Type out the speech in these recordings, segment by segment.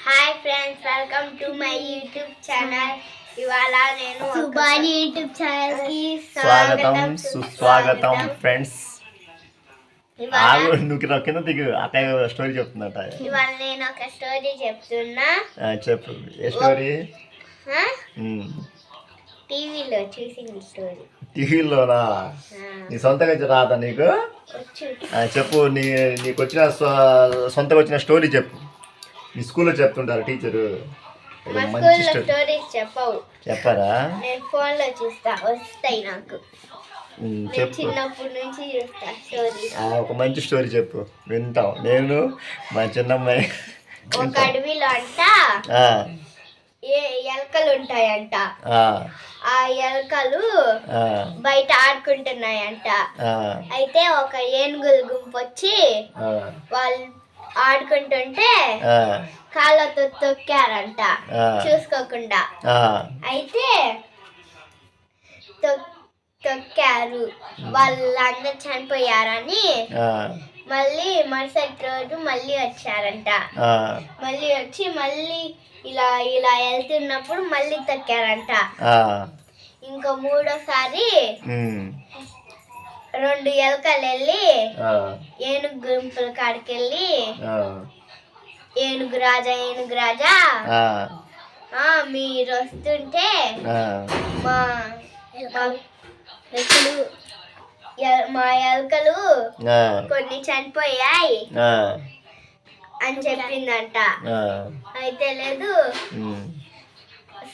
Hi friends welcome to my YouTube channel ఇవాళ నేను ఒక- సుబాని యూట్యూబ్ ఛానల్కి స్వాగతం సుస్వాగతం ఫ్రెండ్స్ ఇవాళ ఆగు నువ్వు కింద- దిగు. స్టోరీ చెప్తుందట. ఇవాళ నేను ఒక స్టోరీ చెప్తున్నా. ఆ, చెప్పు. ఏ స్టోరీ? టీవీలో చూసింది స్టోరీ టీవీలోనా? నీ సొంతంగా చె- రాదా నీకు? చెప్పు నీ నీకు వచ్చిన సొంతంగా వచ్చిన స్టోరీ చెప్పు. మీ స్కూల్లో చెప్తుంటారు టీచరు. మంచి స్టోరీ. చెప్పవు. చెప్పారా? నేను ఫోన్లో చూస్తా వస్తాయి నాకు. చిన్నప్పటి నుంచి చూస్తా ఆ, ఒక మంచి స్టోరీ చెప్పు. వింటాం. నేను మా చిన్నమ్మాయి. ఒక అడవిలో అంట ఏ ఎలకలు ఉంటాయంట. ఆ, ఆ ఎలకలు బయట ఆడుకుంటున్నాయంట. అయితే ఒక ఏనుగుల గుంపు వచ్చి వాళ్ళు ఆడుకుంటుంటే కాళ్ళతో తొక్కారంట. చూసుకోకుండా. అయితే తొక్- తొక్కారు. వాళ్ళందరూ చనిపోయారని మళ్ళీ మరుసటి రోజు మళ్ళీ వచ్చారంట. మళ్ళీ వచ్చి మళ్ళీ ఇలా ఇలా వెళ్తున్నప్పుడు మళ్ళీ తొక్కారంట. ఇంకా మూడోసారి రెండు ఎలకలు వెళ్ళి ఏనుగు గుంపుల కాడికి వెళ్ళి ఏనుగు రాజా ఏనుగు రాజా. మీరు వస్తుంటే మా మా ఎలుకలు ఎ- మా ఎలుకలు ఆ, కొన్ని చనిపోయాయి అని చెప్పిందంట. అయితే లేదు.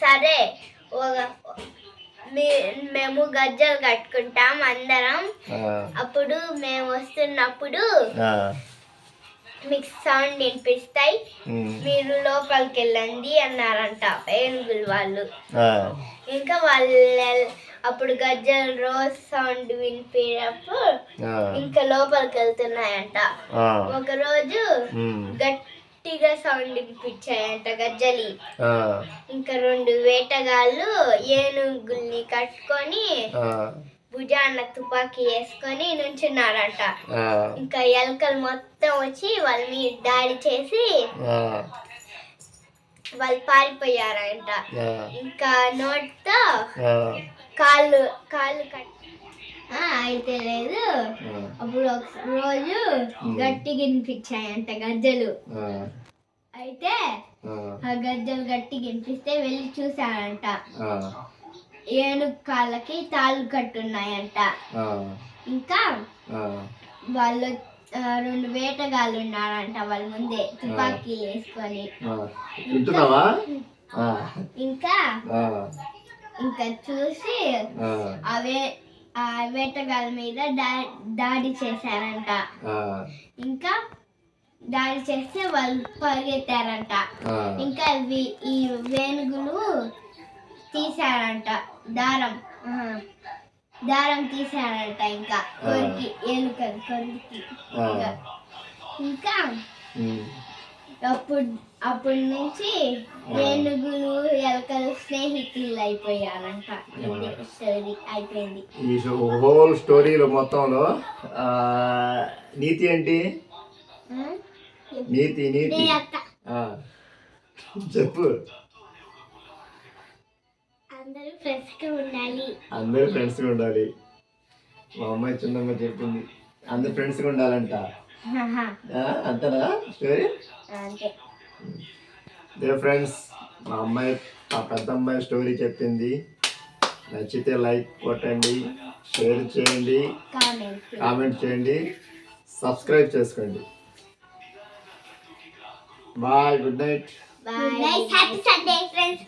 సరే ఒక మేము గజ్జలు కట్టుకుంటాం అందరం. అప్పుడు మేము వస్తున్నప్పుడు మీకు సౌండ్ వినిపిస్తాయి. మీరు లోపలికి వెళ్ళండి అన్నారంట ఏనుగులు వాళ్ళు. ఇంకా వాళ్ళు అప్పుడు గజ్జలు రోజు సౌండ్ వినిపించినప్పుడు ఇంకా లోపలికి వెళ్తున్నాయంట ఒక రోజు ఉమ్, గట్టిగా సౌండ్ వినిపించాయంట గజ్జలి. ఇంకా రెండు వేటగాళ్ళు ఏనుగుల్ని కట్టుకొని భుజాన తుపాకీ వేసుకొని నుంచున్నారంట. ఇంకా ఎలకలు మొత్తం వచ్చి వాళ్ళ మీద దాడి చేసి వాళ్ళు పారిపోయారంట. ఇంకా నోట్తో కాళ్ళు కాళ్ళు కట్ అయితే లేదు. అప్పుడు ఒక రోజు గట్టిగా వినిపించాయంట గజ్జలు. అయితే ఆ, గజ్జలు గట్టిగా వినిపిస్తే వెళ్ళి చూసారంట ఆ, ఏనుగు కాళ్ళకి తాళ్ళు కట్టున్నాయంట. ఇంకా వాళ్ళు రెండు వేటగాళ్ళు ఉన్నారంట వాళ్ళ ముందే తుపాకీలు వేసుకొని. ఇంకా ఇంకా చూసి అవే వేటగాళ్ళ మీద దా దాడి చేశారంట. ఇంకా దాడి చేస్తే వాళ్ళు పరిగెత్తారంట. ఇంకా ఈ వేణుగులు తీశారంట. దారం. దారం తీశారంట ఇంకా. కొరికి ఏనుకలు కొరికి ఇంకా. అప్పుడు అప్పటి నుంచి ఏనుగులు ఎలకలు స్నేహితులు అయిపోయారంట. స్టోరీ అయిపోయింది. ఈ హోల్ స్టోరీలో మొత్తంలో నీతి ఏంటి? నీతి నీతి. చెప్పు. అందరూ ఫ్రెష్గా ఉండాలి. అందరూ ఫ్రెండ్స్గా ఉండాలి. మా అమ్మాయి చిన్నమ్మ చెప్పింది అందరు ఫ్రెండ్స్గా ఉండాలంట. అంతేనా? స్టోరీ అంతే. దే ఫ్రెండ్స్ మా అమ్మాయి మా పెద్ద అమ్మాయి స్టోరీ చెప్పింది. నచ్చితే లైక్ కొట్టండి షేర్ చేయండి కామెంట్ కామెంట్ చేయండి సబ్స్క్రైబ్ చేసుకోండి. Bye good night bye happy Sunday friends